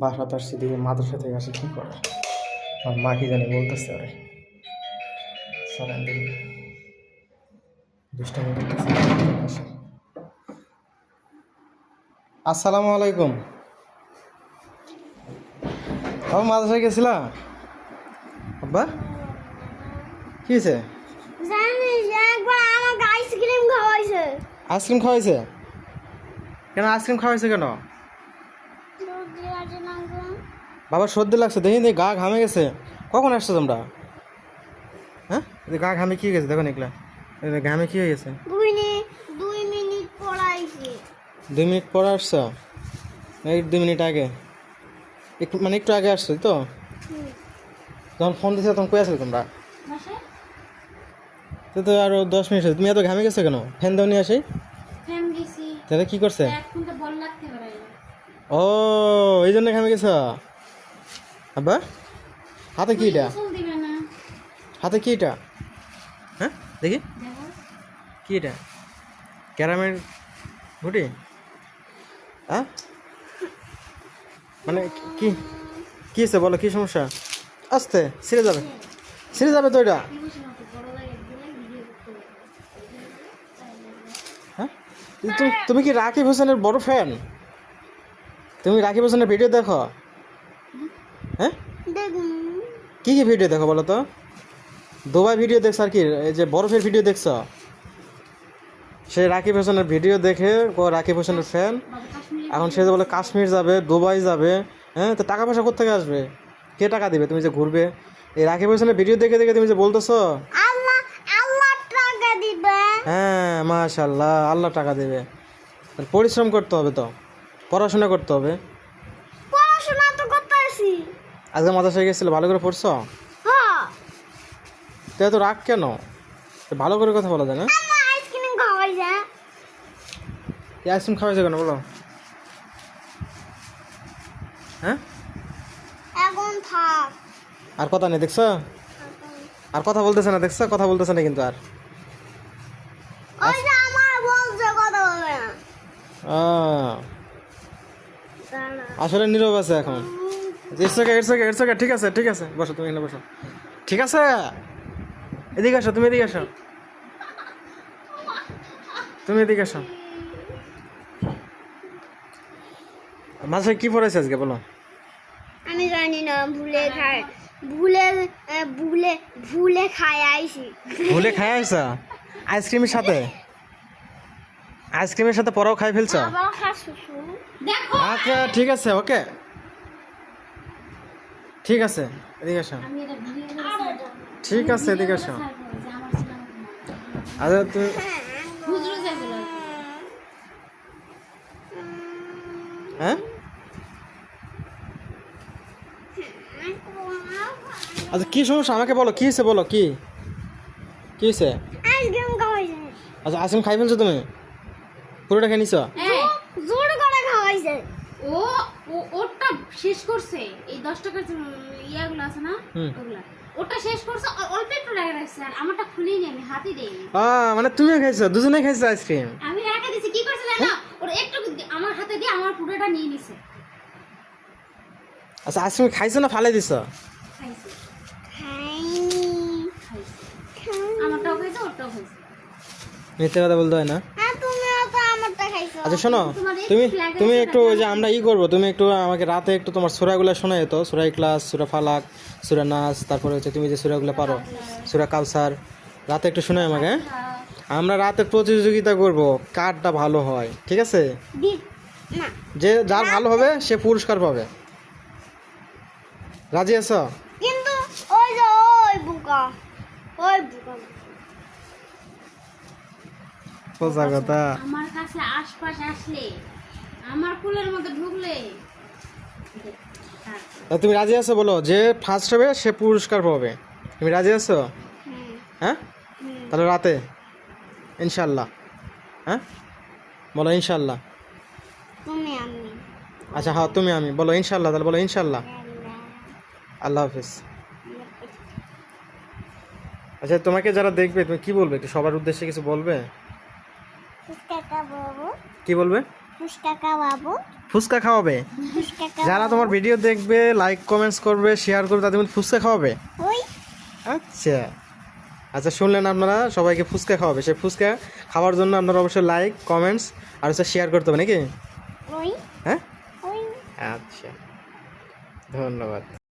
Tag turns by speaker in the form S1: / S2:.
S1: বাসাতে আসছি দিকে মাদ্রাসা থেকে আসে কী করে। আমার মা কি জানি বলতেছে আরে সরেন। আসসালামু আলাইকুম। বাবা মাদ্রাসায় গেছিলা? আব্বা কি হয়েছে?
S2: আইসক্রিম খাওয়াইছে।
S1: কেন আইসক্রিম খাওয়াইছে কেন? বাবার সর্দি লাগছে দেখি দেখি গা ঘামে গেছে। কখন আসছো তোমরা? হ্যাঁ? গা ঘামে কি গেছে? দেখো নিকলা ঘামে কি হয়ে গেছে?
S2: দুই মিনিট
S1: পরে আসছো? এই দুই মিনিট আগে। একটু মানে একটু আগে আসছো তো। যখন ফোন দিয়েছ তখন কই আসলে তোমরা? তো তো আরও দশ মিনিট। তুমি এত ঘামে গেছো কেন? ফ্যান দাও নিয়ে আসি তাহলে কি করছে
S3: এখন তো বল লাগতে পারে
S1: ও এই জন্য ঘামে গেছো? আব্বা হাতে কি এটা? হাতে কি এটা? হ্যাঁ দেখি। কি এটা? ক্যারামের ঘুটি? হ্যাঁ মানে কি কি হয়েছে বলো কি সমস্যা? আস্তে ছিঁড়ে যাবে। ছিঁড়ে যাবে তো এটা? হ্যাঁ? তুমি- তুমি কি রাকিব হোসেনের বড় ফ্যান তুমি রাকিব হোসেনের ভিডিও দেখো? হ্যাঁ? কি কি ভিডিও দেখো বলো তো? দুবাই ভিডিও দেখছ আর কি? এই যে বরফের ভিডিও দেখছ? সে রাকিব হোসেনের ভিডিও দেখে ও রাকিব হোসেনের ফ্যান এখন সে যে বলে কাশ্মীর যাবে দুবাই যাবে হ্যাঁ? তো টাকা পয়সা কোথেকে আসবে? কে টাকা দিবে? তুমি যে ঘুরবে? এই রাকিব হোসেনের ভিডিও দেখে দেখে তুমি যে বলতেছো? হ্যাঁ মাশাল্লাহ আল্লাহ টাকা দেবে। আর পরিশ্রম করতে হবে তো। পড়াশোনা করতে হবে?
S2: পড়াশোনা তো করতে আসি
S1: আজকে মাদ্রাসায় গেছিলে ভালো করে পড়ছো?
S2: হ্যাঁ
S1: তো এত রাগ কেন? ভালো করে কথা বলা যায় না?
S2: আইসক্রিম খাওয়াইছে
S1: এই আইসক্রিম খাওয়াইছে কেন বলো। হ্যাঁ?
S2: এখন থাক।
S1: আর কথা নেই দেখছ? আর কথা বলতেছে না দেখছ? কথা বলতেছে না কিন্তু আর।
S2: ওই যে আমার বলছে কথা বলবে না।
S1: আসলে নীরব আছে এখন। It's okay it's okay it's okay ঠিক আছে ঠিক আছে। বসো তুমি এখানে বসো। ঠিক আছে? এদিকে আসো তুমি এদিকে আসো। তুমি এদিকে আসো। মাঝে কি পড়েছে আজকে বলো?
S2: আমি জানি না ভুলে খাই। ভুলে ভুলে ভুলে খাই আইছি।
S1: ভুলে খাই আইসা আইসক্রিমের সাথে? আইসক্রিমের সাথে পরাও খাই ফেলছো? আচ্ছা ঠিক আছে ওকে। ঠিক আছে এদিকে আসো।
S3: আমি এটা ভিডিও
S1: ঠিক আছে এদিকে আসো। আচ্ছা তুমি হ্যাঁ? আচ্ছা কি সমস্যা? আমাকে বলো কি হয়েছে বলো কি? কি হয়েছে? আচ্ছা আইসক্রিম খাই ফেলছো তুমি? পুরোটা খেয়ে নিছো?
S2: জোর করে খাওয়াইছে।
S3: ও ও- ওরটা শেষ করছে। এই দশ টাকার যে ইয়াগুলো আছে না। ওগুলা। ওটা শেষ করছে অল্প একটু রেখে রাখছে আর আমারটা খুলেই নি আমি হাতই দেইনি
S1: আহ, মানে তুমিও খাইছো দুজনে খাইছো আইসক্রিম?
S3: আমি রেখে দিছি কি করছে জানো? ওর একটু আমার হাতে দিয়ে আমার পুরোটা নিয়ে নিছে।
S1: আচ্ছা আইসক্রিম খাইছো না ফালাই দিছো?
S3: খাইছে।
S2: খাইনি।
S3: আমারটাও খাইছে ওরটাও খাইছে।
S1: মিথ্যে কথা বলতে হয় না
S2: আর তুমিও তো আমারটা খাইছো
S1: আচ্ছা শোনো তুমি তুমি একটু ওই যে আমরা ই করব তুমি একটু আমাকে রাতে একটু তোমার সুরাগুলো শোনা যেত সুরাই ক্লাস সুরা ফালাক সুরা নাচ তারপরে হচ্ছে তুমি যে সুরাগুলো পারো সুরা কাউসার রাতে একটু শোনাই আমাকে হ্যাঁ? আমরা রাতে প্রতিযোগিতা করব কারটা ভালো হয় ঠিক আছে? যে যার ভালো হবে সে পুরস্কার পাবে। রাজি আছো?
S2: কিন্তু ওই যে ওই বুকা ওই বুকা।
S1: সোজা কথা
S3: আমার কাছে আশপাশ আসলে আমার কুলের মধ্যে ঢুকলে।
S1: তুমি রাজি আছো বলো যে ফার্স্ট হবে সে পুরস্কার পাবে। তুমি রাজি আছো? হ্যাঁ। তাহলে রাতে? ইনশাল্লাহ হ্যাঁ? বলো ইনশাল্লাহ আচ্ছা হ্যাঁ তুমি আমি। বলো ইনশাল্লাহ তাহলে বলো ইনশাল্লাহ।
S2: আল্লাহ
S1: হাফিজ। আচ্ছা তোমাকে যারা দেখবে তুমি কি বলবে? একটু সবার উদ্দেশ্যে কিছু বলবে? কি বলবে?
S2: ফুচকা খাওয়াবো।
S1: ফুচকা খাওয়াবে? যারা তোমার ভিডিও দেখবে লাইক কমেন্টস করবে শেয়ার করবে তাদের মধ্যে ফুচকা খাওয়াবে? আচ্ছা। আচ্ছা শুনলেন আপনারা সবাইকে ফুচকা খাওয়াবে। সেই ফুচকা খাওয়ার জন্য আপনারা অবশ্যই লাইক কমেন্টস আর হচ্ছে শেয়ার করতে হবে নাকি? হ্যাঁ? আচ্ছা। ধন্যবাদ।